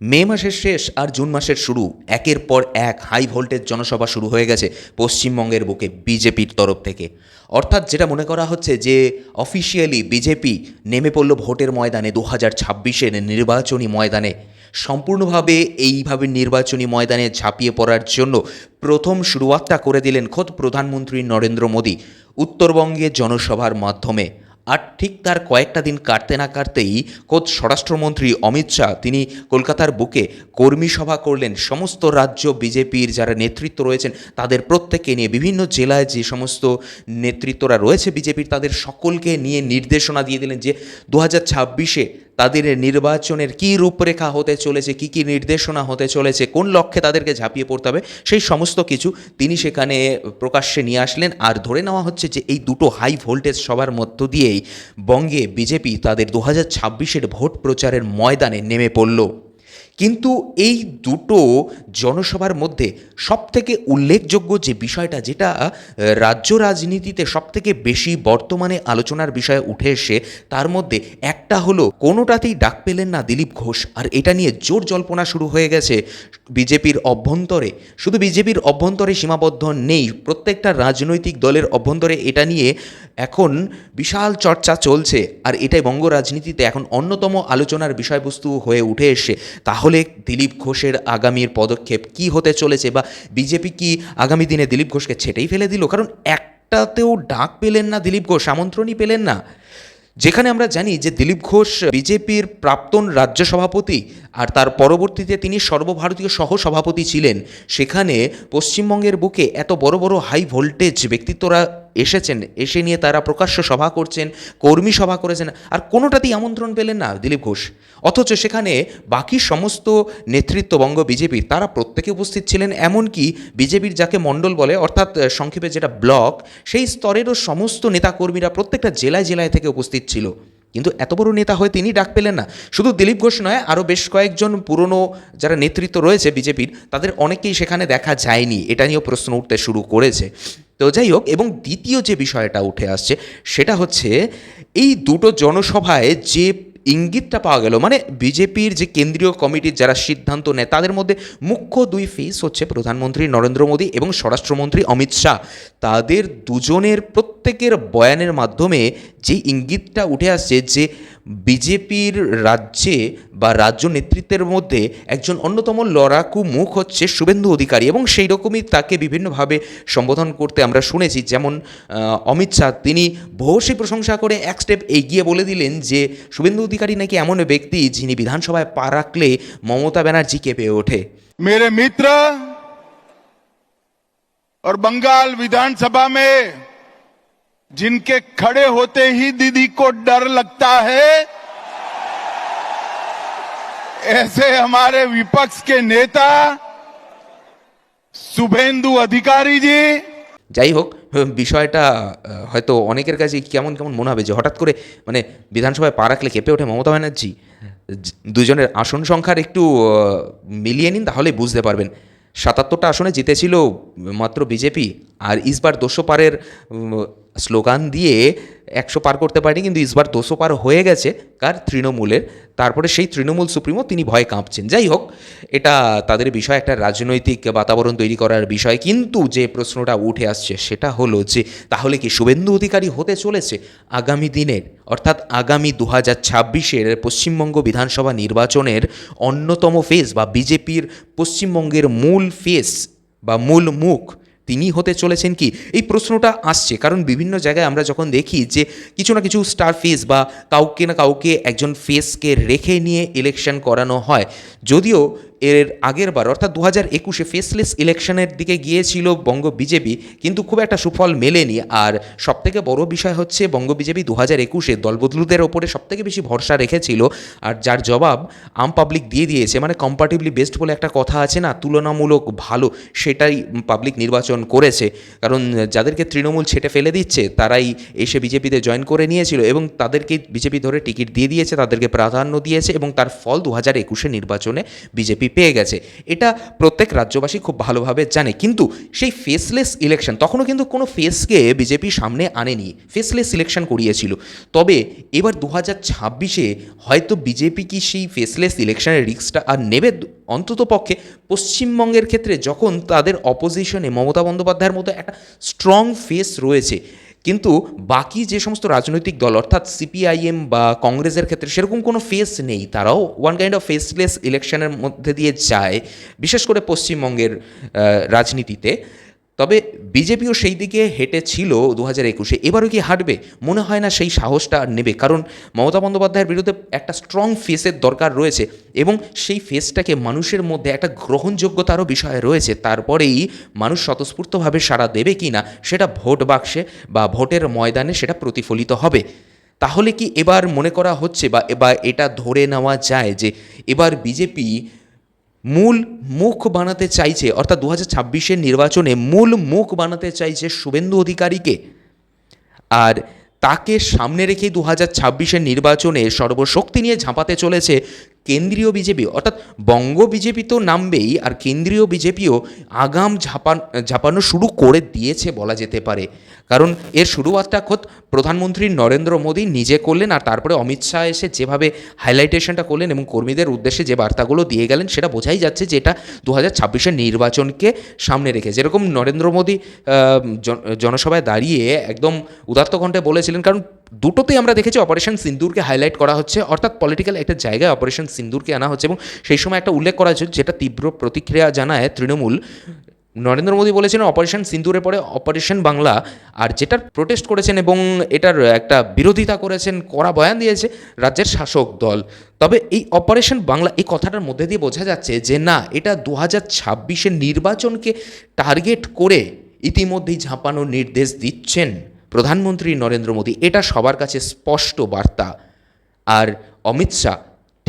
মে মাসের শেষ আর জুন মাসের শুরু, একের পর এক হাই ভোল্টেজ জনসভা শুরু হয়ে গেছে পশ্চিমবঙ্গের বুকে বিজেপির তরফ থেকে। অর্থাৎ যেটা মনে করা হচ্ছে যে অফিসিয়ালি বিজেপি নেমে পড়ল ভোটের ময়দানে দু হাজার ছাব্বিশের নির্বাচনী ময়দানে। সম্পূর্ণভাবে এইভাবে নির্বাচনী ময়দানে ঝাঁপিয়ে পড়ার জন্য প্রথম শুরুয়াতটা করে দিলেন খোদ প্রধানমন্ত্রী নরেন্দ্র মোদী উত্তরবঙ্গে জনসভার মাধ্যমে। আর ঠিক তার কয়েকটা দিন কাটতে না কাটতেই খোদ স্বরাষ্ট্রমন্ত্রী অমিত শাহ তিনি কলকাতার বুকে কর্মী সভা করলেন। সমস্ত রাজ্য বিজেপির যারা নেতৃত্ব রয়েছেন তাদের প্রত্যেককে নিয়ে বিভিন্ন জেলায় যে সমস্ত নেতৃত্বরা রয়েছে বিজেপির তাদের সকলকে নিয়ে নির্দেশনা দিয়ে দিলেন যে দু হাজার ছাব্বিশে তাদের নির্বাচনের কী রূপরেখা হতে চলেছে, কী কী নির্দেশনা হতে চলেছে, কোন লক্ষ্যে তাদেরকে ঝাঁপিয়ে পড়তে হবে, সেই সমস্ত কিছু তিনি সেখানে প্রকাশ্যে নিয়ে আসলেন। আর ধরে নেওয়া হচ্ছে যে এই দুটো হাই ভোল্টেজ সবার মধ্য দিয়েই বঙ্গে বিজেপি তাদের দু হাজার ভোট প্রচারের ময়দানে নেমে পড়ল। কিন্তু এই দুটো জনসভার মধ্যে সবথেকে উল্লেখযোগ্য যে বিষয়টা, যেটা রাজ্য রাজনীতিতে সবথেকে বেশি বর্তমানে আলোচনার বিষয়ে উঠে এসে, তার মধ্যে একটা হলো, কোনোটাতেই ডাক পেলেন না দিলীপ ঘোষ। আর এটা নিয়ে জোর জল্পনা শুরু হয়ে গেছে বিজেপির অভ্যন্তরে। শুধু বিজেপির অভ্যন্তরে সীমাবদ্ধ নেই, প্রত্যেকটা রাজনৈতিক দলের অভ্যন্তরে এটা নিয়ে এখন বিশাল চর্চা চলছে। আর এটাই বঙ্গ রাজনীতিতে এখন অন্যতম আলোচনার বিষয়বস্তু হয়ে উঠে এসে। তাহলে দিলীপ ঘোষের আগামীর পদক্ষেপ কি হতে চলেছে বা বিজেপি কি আগামী দিনে দিলীপ ঘোষকে ছেটেই ফেলে দিল? কারণ একটাতেও ডাক পেলেন না দিলীপ ঘোষ, আমন্ত্রণই পেলেন না। যেখানে আমরা জানি যে দিলীপ ঘোষ বিজেপির প্রাক্তন রাজ্য সভাপতি আর তার পরবর্তীতে তিনি সর্বভারতীয় সহ সভাপতি ছিলেন। সেখানে পশ্চিমবঙ্গের বুকে এত বড় বড় হাই ভোল্টেজ ব্যক্তিত্বরা এসেছেন, এসে নিয়ে তারা প্রকাশ্য সভা করছেন, কর্মী সভা করেছেন, আর কোনোটাতেই আমন্ত্রণ পেলেন না দিলীপ ঘোষ। অথচ সেখানে বাকি সমস্ত নেতৃত্ব বঙ্গ বিজেপির, তারা প্রত্যেকে উপস্থিত ছিলেন, এমনকি বিজেপির যাকে মণ্ডল বলে, অর্থাৎ সংক্ষেপে যেটা ব্লক, সেই স্তরেরও সমস্ত নেতাকর্মীরা প্রত্যেকটা জেলায় জেলায় থেকে উপস্থিত ছিল। কিন্তু এত বড় নেতা হয়ে তিনি ডাক পেলেন না। শুধু দিলীপ ঘোষ নয়, আরও বেশ কয়েকজন পুরনো যারা নেতৃত্ব রয়েছে বিজেপির, তাদের অনেকেই সেখানে দেখা যায়নি। এটা নিয়েও প্রশ্ন উঠতে শুরু করেছে। তো যাই হোক, এবং দ্বিতীয় যে বিষয়টা উঠে আসছে, সেটা হচ্ছে এই দুটো জনসভায় যে ইঙ্গিতটা পাওয়া গেল মানে বিজেপির যে কেন্দ্রীয় কমিটির যারা সিদ্ধান্ত নেয়, তাদের মধ্যে মুখ্য দুই ফেস হচ্ছে প্রধানমন্ত্রী নরেন্দ্র মোদী এবং স্বরাষ্ট্রমন্ত্রী অমিত শাহ। তাদের দুজনের প্রত্যেকের বয়ানের মাধ্যমে যে ইঙ্গিতটা উঠে আসছে যে বিজেপির রাজ্যে বা রাজ্য নেতৃত্বের মধ্যে একজন অন্যতম লড়াকু মুখ হচ্ছে শুভেন্দু অধিকারী এবং সেই রকমই তাকে বিভিন্নভাবে সম্বোধন করতে আমরা শুনেছি যেমন আহ, অমিত শাহ তিনি ভূয়সী প্রশংসা করে এক স্টেপ এগিয়ে বলে দিলেন যে শুভেন্দু অধিকারী নাকি এমন ব্যক্তি যিনি বিধানসভায় পা রাখলে মমতা ব্যানার্জি কেঁপে ওঠে मेरे मित्र और बंगाल विधानसभा में जिनके खड़े होते ही दीदी को डर लगता है ऐसे हमारे विपक्ष के नेता शुभेंदु अधिकारी जी যাই হোক বিষয়টা আহ, হয়তো অনেকের কাছে কেমন কেমন মনে হবে যে হঠাৎ করে মানে বিধানসভায় পা রাখলে কেঁপে ওঠে মমতা ব্যানার্জি জ- দুজনের আসন সংখ্যার একটু আহ, মিলিয়ে নিন তাহলে বুঝতে পারবেন সাতাত্তরটা আসনে জিতেছিল মাত্র বিজেপি আর ইসবার দুশো পারের উম, স্লোগান দিয়ে একশো পার করতে পারেনি, কিন্তু ইসবার দুশো পার হয়ে গেছে কার? তৃণমূলের। তারপরে সেই তৃণমূল সুপ্রিমো তিনি ভয়ে কাঁপছেন। যাই হোক, এটা তাদের বিষয়, একটা রাজনৈতিক বাতাবরণ তৈরি করার বিষয়। কিন্তু যে প্রশ্নটা উঠে আসছে সেটা হলো যে, তাহলে কি শুভেন্দু অধিকারী হতে চলেছে আগামী দিনের? অর্থাৎ আগামী দু হাজার ছাব্বিশের পশ্চিমবঙ্গ বিধানসভা নির্বাচনের অন্যতম ফেস বা বিজেপির পশ্চিমবঙ্গের মূল ফেস বা মূল মুখ তিনি হতে চলেছেন কি? এই প্রশ্নটা আসছে। কারণ বিভিন্ন জায়গায় আমরা যখন দেখি যে কিছু না কিছু স্টার ফেস বা কাউকে না কাউকে একজন ফেসকে রেখে নিয়ে ইলেকশন করানো হয়। যদিও এর আগের বার, অর্থাৎ দু হাজার একুশে ফেসলেস ইলেকশনের দিকে গিয়েছিল বঙ্গ বিজেপি কিন্তু খুব একটা সুফল মেলেনি। আর সবথেকে বড় বিষয় হচ্ছে বঙ্গ বিজেপি দু হাজার একুশে দলবদলুদের ওপরে সবথেকে বেশি ভরসা রেখেছিল। আর যার জবাব আম পাবলিক দিয়ে দিয়েছে। মানে কম্পারেটিভলি বেস্ট বলে একটা কথা আছে না, তুলনামূলক ভালো, সেটাই পাবলিক নির্বাচন পরিবর্তন করেছে। কারণ যাদেরকে তৃণমূল ছেটে ফেলে দিচ্ছে, তারাই এসে বিজেপিতে জয়েন করে নিয়েছিল এবং তাদেরকে বিজেপি ধরে টিকিট দিয়ে দিয়েছে, তাদেরকে প্রাধান্য দিয়েছে এবং তার ফল দু হাজার একুশে নির্বাচনে বিজেপি পেয়ে গেছে। এটা প্রত্যেক রাজ্যবাসী খুব ভালোভাবে জানে। কিন্তু সেই ফেসলেস ইলেকশন তখনও কিন্তু কোনো ফেসকে বিজেপি সামনে আনেনি। ফেসলেস ইলেকশন করিয়েছিল। তবে এবার দু হাজার ছাব্বিশে হয়তো বিজেপি কি সেই ফেসলেস ইলেকশনের রিস্কটা আর নেবে অন্তত পক্ষে পশ্চিমবঙ্গের ক্ষেত্রে, যখন তাদের অপোজিশনে মমতা বন্দ্যোপাধ্যায়ের মতো একটা স্ট্রং ফেস রয়েছে। কিন্তু বাকি যে সমস্ত রাজনৈতিক দল, অর্থাৎ সিপিআইএম বা কংগ্রেসের ক্ষেত্রে সেরকম কোনো ফেস নেই। তারাও ওয়ান কাইন্ড অফ ফেসলেস ইলেকশনের মধ্যে দিয়ে যায়, বিশেষ করে পশ্চিমবঙ্গের রাজনীতিতে। তবে বিজেপিও সেই দিকে হেঁটেছিল দু হাজার একুশে। এবারও কি হাঁটবে? মনে হয় না সেই সাহসটা আর নেবে। কারণ মমতা বন্দ্যোপাধ্যায়ের বিরুদ্ধে একটা স্ট্রং ফেসের দরকার রয়েছে এবং সেই ফেসটাকে মানুষের মধ্যে একটা গ্রহণযোগ্যতারও বিষয় রয়েছে। তারপরেই মানুষ স্বতঃস্ফূর্তভাবে সাড়া দেবে কি না, সেটা ভোট বাক্সে বা ভোটের ময়দানে সেটা প্রতিফলিত হবে। তাহলে কি এবার মনে করা হচ্ছে বা এবার এটা ধরে নেওয়া যায় যে এবার বিজেপি মূল মুখ বানাতে চাইছে, অর্থাৎ দু হাজার ছাব্বিশের নির্বাচনে মূল মুখ বানাতে চাইছে শুভেন্দু অধিকারীকে। আর তাকে সামনে রেখে দু হাজার ছাব্বিশের নির্বাচনে সর্বশক্তি নিয়ে ঝাঁপাতে চলেছে কেন্দ্রীয় বিজেপি। অর্থাৎ বঙ্গ বিজেপি তো নামবেই, আর কেন্দ্রীয় বিজেপিও আগাম ঝাঁপান, ঝাঁপানো শুরু করে দিয়েছে বলা যেতে পারে। কারণ এর শুরুয়াতটা খোদ প্রধানমন্ত্রী নরেন্দ্র মোদী নিজে করলেন আর তারপরে অমিত শাহ এসে যেভাবে হাইলাইটেশনটা করলেন এবং কর্মীদের উদ্দেশ্যে যে বার্তাগুলো দিয়ে গেলেন, সেটা বোঝাই যাচ্ছে যে এটা দু হাজার নির্বাচনকে সামনে রেখে। যেরকম নরেন্দ্র মোদী জন- জনসভায় দাঁড়িয়ে একদম উদাত্ত কণ্ঠে বলেছিলেন, কারণ দুটোতেই আমরা দেখেছি অপারেশন সিন্দুরকে হাইলাইট করা হচ্ছে, অর্থাৎ পলিটিক্যাল একটা জায়গায় অপারেশন সিন্দুরকে আনা হচ্ছে এবং সেই সময় একটা উল্লেখ করা হচ্ছে যেটা তীব্র প্রতিক্রিয়া জানায় তৃণমূল। নরেন্দ্র মোদী বলেছিলেন অপারেশন সিন্দুরের পরে অপারেশন বাংলা, আর যেটার প্রোটেস্ট করেছেন এবং এটার একটা বিরোধিতা করেছেন, কড়া বয়ান দিয়েছে রাজ্যের শাসক দল। তবে এই অপারেশন বাংলা, এই কথাটার মধ্যে দিয়ে বোঝা যাচ্ছে যে না, এটা দু হাজার ছাব্বিশের নির্বাচনকে টার্গেট করে ইতিমধ্যেই ঝাঁপানোর নির্দেশ দিচ্ছেন প্রধানমন্ত্রী নরেন্দ্র মোদী। এটা সবার কাছে স্পষ্ট বার্তা। আর অমিত শাহ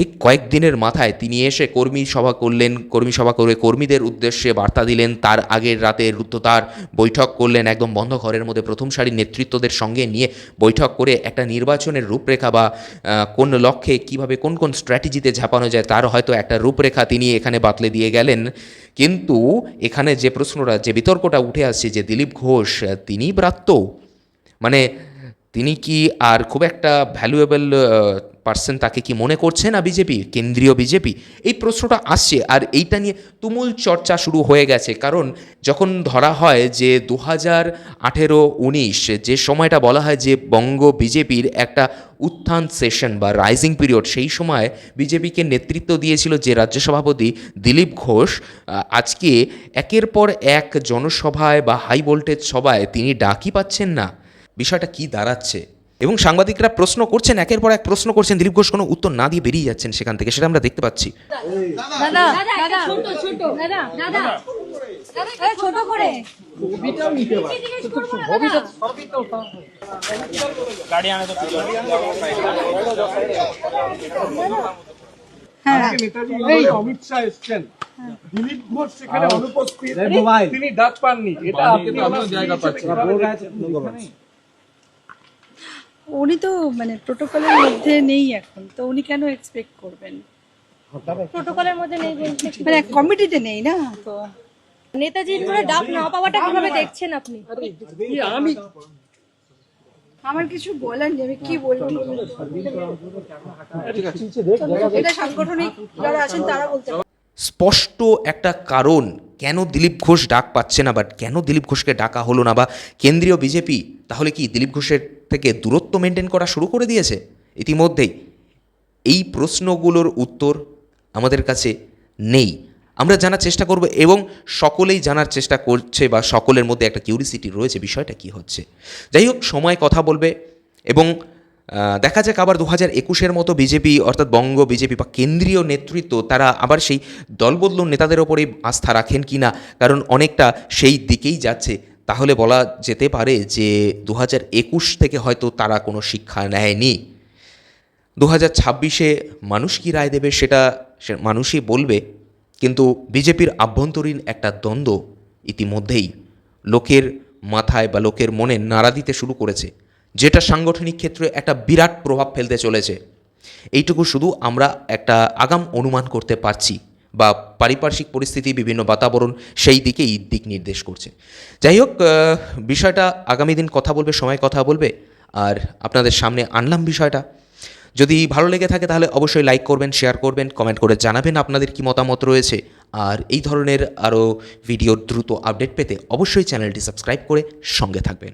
ঠিক কয়েকদিনের মাথায় তিনি এসে কর্মী সভা করলেন, কর্মী সভা করে কর্মীদের উদ্দেশ্যে বার্তা দিলেন। তার আগের রাতে রুদ্ধতার বৈঠক করলেন একদম বন্ধ ঘরের মধ্যে প্রথম সারির নেতৃত্বদের সঙ্গে নিয়ে বৈঠক করে একটা নির্বাচনের রূপরেখা বা কোন লক্ষ্যে কীভাবে কোন কোন স্ট্র্যাটেজিতে ঝাঁপানো যায় তার হয়তো একটা রূপরেখা তিনি এখানে বাতলে দিয়ে গেলেন। কিন্তু এখানে যে প্রশ্নটা, যে বিতর্কটা উঠে আসছে, যে দিলীপ ঘোষ, তিনি ব্রাত্য। মানে তিনি কি আর খুব একটা ভ্যালুয়েবল পার্সন তাকে কি মনে করছে না বিজেপি? কেন্দ্রীয় বিজেপি? এই প্রশ্নটা আসছে আর এইটা নিয়ে তুমুল চর্চা শুরু হয়ে গেছে। কারণ যখন ধরা হয় যে দু হাজার আঠেরো উনিশ যে সময়টা বলা হয় যে বঙ্গ বিজেপির একটা উত্থান সেশন বা রাইজিং পিরিয়ড সেই সময় বিজেপিকে নেতৃত্ব দিয়েছিল যে রাজ্য সভাপতি দিলীপ ঘোষ। আজকে একের পর এক জনসভায় বা হাই ভোল্টেজ সভায় তিনি ডাকই পাচ্ছেন না। বিষয়টা কি দাঁড়াচ্ছে? এবং সাংবাদিকরা প্রশ্ন করছেন একের পর এক প্রশ্ন করছেন দিলীপ ঘোষ কোনো উত্তর না দিয়ে বেরিয়ে যাচ্ছেন সেখান থেকে সেটা আমরা দেখতে পাচ্ছি। দাদা দাদা ছোট ছোট দাদা দাদা দাদা ছোট করে। এই অমিত শাহ এসছেন। দিলীপ ঘোষ সেখানে অনুপস্থিত। তিনি ডাক পাননি। এটা আপনি জায়গা পাচ্ছেন উনি তো মানে প্রোটোকলের মধ্যে নেই এখন তো উনি কেন এক্সপেক্ট করবেন? প্রোটোকলের মধ্যে নেই মানে কমিটিতে নেই না? তো নেতাজির করে ডাক না পাওয়াটা কীভাবে দেখছেন আপনি? আমি আমার কিছু বলার নেই আমি কি বলব? এটা সাংগঠনিক যারা আছেন তারা বলতে। স্পষ্ট একটা কারণ কেন দিলীপ ঘোষ ডাক পাচ্ছে না বা কেন দিলীপ ঘোষকে ডাকা হলো না বা কেন্দ্রীয় বিজেপি তাহলে কি দিলীপ ঘোষের থেকে দূরত্ব মেনটেন করা শুরু করে দিয়েছে? ইতিমধ্যেই এই প্রশ্নগুলোর উত্তর আমাদের কাছে নেই। আমরা জানার চেষ্টা করব এবং সকলেই জানার চেষ্টা করছে বা সকলের মধ্যে একটা কিউরিসিটি রয়েছে বিষয়টা কি হচ্ছে। যাই হোক, সময় কথা বলবে এবং দেখা যাক আবার দু হাজার একুশের মতো বিজেপি, অর্থাৎ বঙ্গ বিজেপি বা কেন্দ্রীয় নেতৃত্ব, তারা আবার সেই দলবদলুন নেতাদের ওপরেই আস্থা রাখেন কি না কারণ অনেকটা সেই দিকেই যাচ্ছে। তাহলে বলা যেতে পারে যে দু হাজার একুশ থেকে হয়তো তারা কোনো শিক্ষা নেয়নি। দু হাজার ছাব্বিশে মানুষ কী রায় দেবে সেটা সে মানুষই বলবে। কিন্তু বিজেপির আভ্যন্তরীণ একটা দ্বন্দ্ব ইতিমধ্যেই লোকের মাথায় বা লোকের মনে নাড়া দিতে শুরু করেছে। যেটা সাংগঠনিক ক্ষেত্রে একটা বিরাট প্রভাব ফেলতে চলেছে। এইটুকু শুধু আমরা একটা আগাম অনুমান করতে পারছি বা পারিপার্শ্বিক পরিস্থিতি, বিভিন্ন বাতাবরণ সেই দিকেই দিক নির্দেশ করছে। যাই হোক বিষয়টা আগামী দিন কথা বলবে, সময় কথা বলবে, আর আপনাদের সামনে আনলাম বিষয়টা। যদি ভালো লেগে থাকে তাহলে অবশ্যই লাইক করবেন, শেয়ার করবেন, কমেন্ট করে জানাবেন আপনাদের কি মতামত রয়েছে। আর এই ধরনের আরও ভিডিও দ্রুত আপডেট পেতে অবশ্যই চ্যানেলটি সাবস্ক্রাইব করে সঙ্গে থাকবেন।